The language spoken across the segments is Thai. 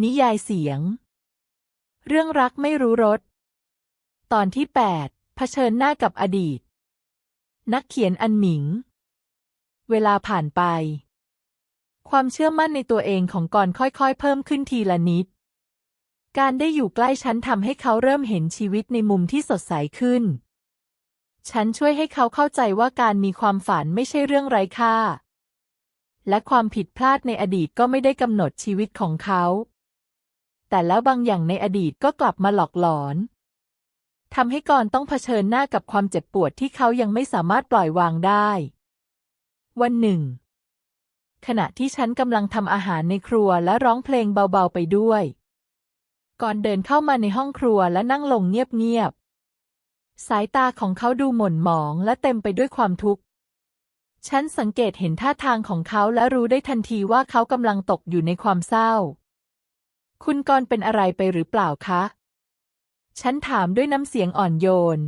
นิยายเสียง เรื่องรักไม่รู้รส ตอนที่ 8 เผชิญหน้ากับอดีต นักเขียนอันหมิง เวลาผ่านไป ความเชื่อมั่นในตัวเองของกรค่อยๆ เพิ่มขึ้นทีละนิด การได้อยู่ใกล้ฉันทำให้เขาเริ่มเห็นชีวิตในมุมที่สดใสขึ้น ฉันช่วยให้เขาเข้าใจว่าการมีความฝันไม่ใช่เรื่องไร้ค่า และความผิดพลาดในอดีตก็ไม่ได้กำหนดชีวิตของเขา แต่แล้วบางอย่างในอดีตก็กลับมาหลอกหลอนทำให้กรต้องเผชิญหน้ากับความเจ็บปวดที่เขายังไม่สามารถปล่อยวางได้ วันหนึ่ง ขณะที่ฉันกำลังทำอาหารในครัวและร้องเพลงเบาๆไปด้วย ก่อนเดินเข้ามาในห้องครัวและนั่งลงเงียบๆ สายตาของเขาดูหม่นหมองและเต็มไปด้วยความทุกข์ ฉันสังเกตเห็นท่าทางของเขาและรู้ได้ทันทีว่าเขากำลังตกอยู่ในความเศร้า คุณกรเป็นอะไรไปหรือเปล่าคะ ฉันถามด้วยน้ำเสียงอ่อนโยน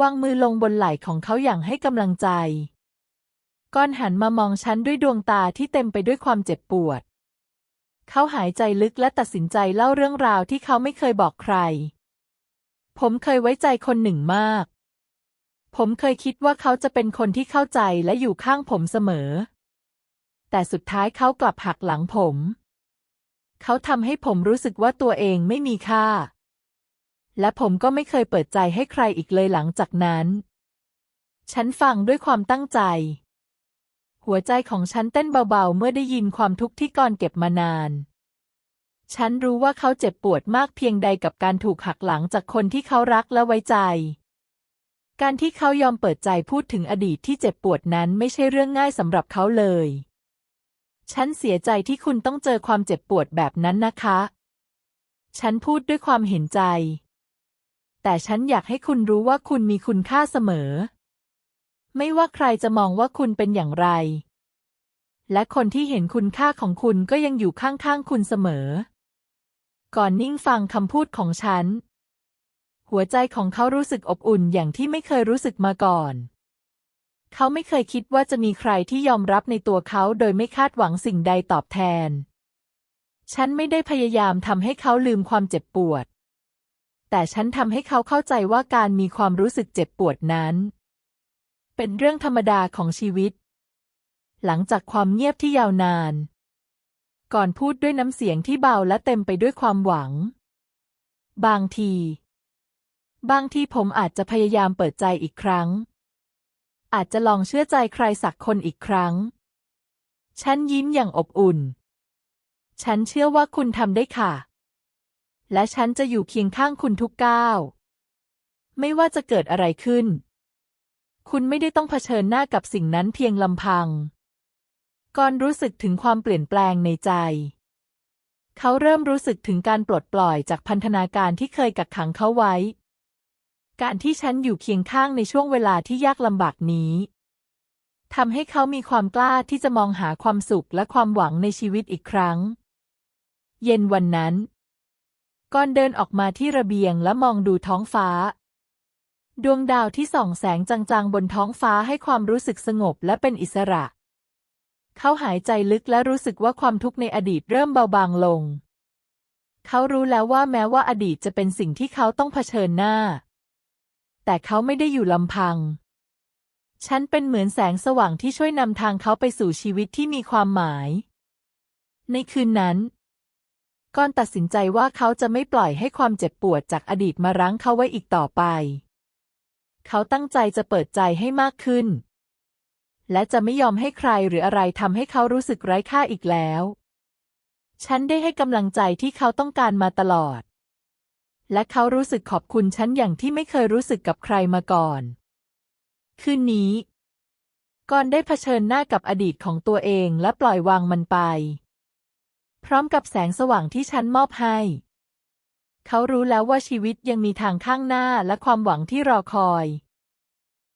วางมือลงบนไหล่ของเขาอย่างให้กำลังใจก้อนหันมามองฉันด้วยดวงตาที่เต็มไปด้วยความเจ็บปวด เขาหายใจลึกและตัดสินใจเล่าเรื่องราวที่เขาไม่เคยบอกใคร ผมเคยไว้ใจคนหนึ่งมาก ผมเคยคิดว่าเขาจะเป็นคนที่เข้าใจและอยู่ข้างผมเสมอ แต่สุดท้ายเขากลับหักหลังผม เขาทำให้ผมรู้สึกว่าตัวเองไม่มีค่า และผมก็ไม่เคยเปิดใจให้ใครอีกเลยหลังจากนั้น ฉันฟังด้วยความตั้งใจ หัวใจของฉันเต้นเบาๆ เมื่อได้ยินความทุกข์ที่ก่อนเก็บมานาน ฉันรู้ว่าเขาเจ็บปวดมากเพียงใดกับการถูกหักหลังจากคนที่เขารักและไว้ใจ การที่เขายอมเปิดใจพูดถึงอดีตที่เจ็บปวดนั้นไม่ใช่เรื่องง่ายสำหรับเขาเลย ฉันเสียใจที่คุณต้องเจอความเจ็บปวดแบบนั้นนะคะ ฉันพูดด้วยความเห็นใจ แต่ฉันอยากให้คุณรู้ว่าคุณมีคุณค่าเสมอ ไม่ว่าใครจะมองว่าคุณเป็นอย่างไร และคนที่เห็นคุณค่าของคุณก็ยังอยู่ข้างๆคุณเสมอ ก่อนนิ่งฟังคำพูดของฉัน หัวใจของเขารู้สึกอบอุ่นอย่างที่ไม่เคยรู้สึกมาก่อน เขาไม่เคยคิดว่าจะมีใครที่ยอมรับในตัวเขาโดยไม่คาดหวังสิ่งใดตอบแทน ฉันไม่ได้พยายามทำให้เขาลืมความเจ็บปวด แต่ฉันทำให้เขาเข้าใจว่าการมีความรู้สึกเจ็บปวดนั้น เป็นเรื่องธรรมดาของชีวิต หลังจากความเงียบที่ยาวนาน ก่อนพูดด้วยน้ำเสียงที่เบาและเต็มไปด้วยความหวัง บางที บางทีผมอาจจะพยายามเปิดใจอีกครั้ง อาจจะลองเชื่อใจใครสักคนอีกครั้ง ฉันยิ้มอย่างอบอุ่น ฉันเชื่อว่าคุณทำได้ค่ะ และฉันจะอยู่เคียงข้างคุณทุกก้าว ไม่ว่าจะเกิดอะไรขึ้น คุณไม่ได้ต้องเผชิญหน้ากับสิ่งนั้นเพียงลำพังก่อนรู้สึกถึงความเปลี่ยนแปลงในใจ เขาเริ่มรู้สึกถึงการปลดปล่อยจากพันธนาการที่เคยกักขังเขาไว้ การที่ฉันอยู่เคียงข้างในช่วงเวลาที่ยากลำบากนี้ทำให้เขามีความกล้าที่จะมองหาความสุขและความหวังในชีวิตอีกครั้ง เย็นวันนั้น ก่อนเดินออกมาที่ระเบียงและมองดูท้องฟ้า ดวงดาวที่ส่องแสงจางๆ บนท้องฟ้าให้ความรู้สึกสงบและเป็นอิสระ เขาหายใจลึกและรู้สึกว่าความทุกข์ในอดีตเริ่มเบาบางลง เขารู้แล้วว่าแม้ว่าอดีตจะเป็นสิ่งที่เขาต้องเผชิญหน้า แต่เขาไม่ได้อยู่ลำพัง ฉันเป็นเหมือนแสงสว่างที่ช่วยนำทางเขาไปสู่ชีวิตที่มีความหมาย ในคืนนั้นก่อนตัดสินใจว่าเขาจะไม่ปล่อยให้ความเจ็บปวดจากอดีตมารั้งเขาไว้อีกต่อไป เขาตั้งใจจะเปิดใจให้มากขึ้น และจะไม่ยอมให้ใครหรืออะไรทำให้เขารู้สึกไร้ค่าอีกแล้ว ฉันได้ให้กำลังใจที่เขาต้องการมาตลอด และเขารู้สึกขอบคุณฉันอย่างที่ไม่เคยรู้สึกกับใครมาก่อน คืนนี้ ก่อนได้เผชิญหน้ากับอดีตของตัวเองและปล่อยวางมันไป พร้อมกับแสงสว่างที่ฉันมอบให้ เขารู้แล้วว่าชีวิตยังมีทางข้างหน้าและความหวังที่รอคอย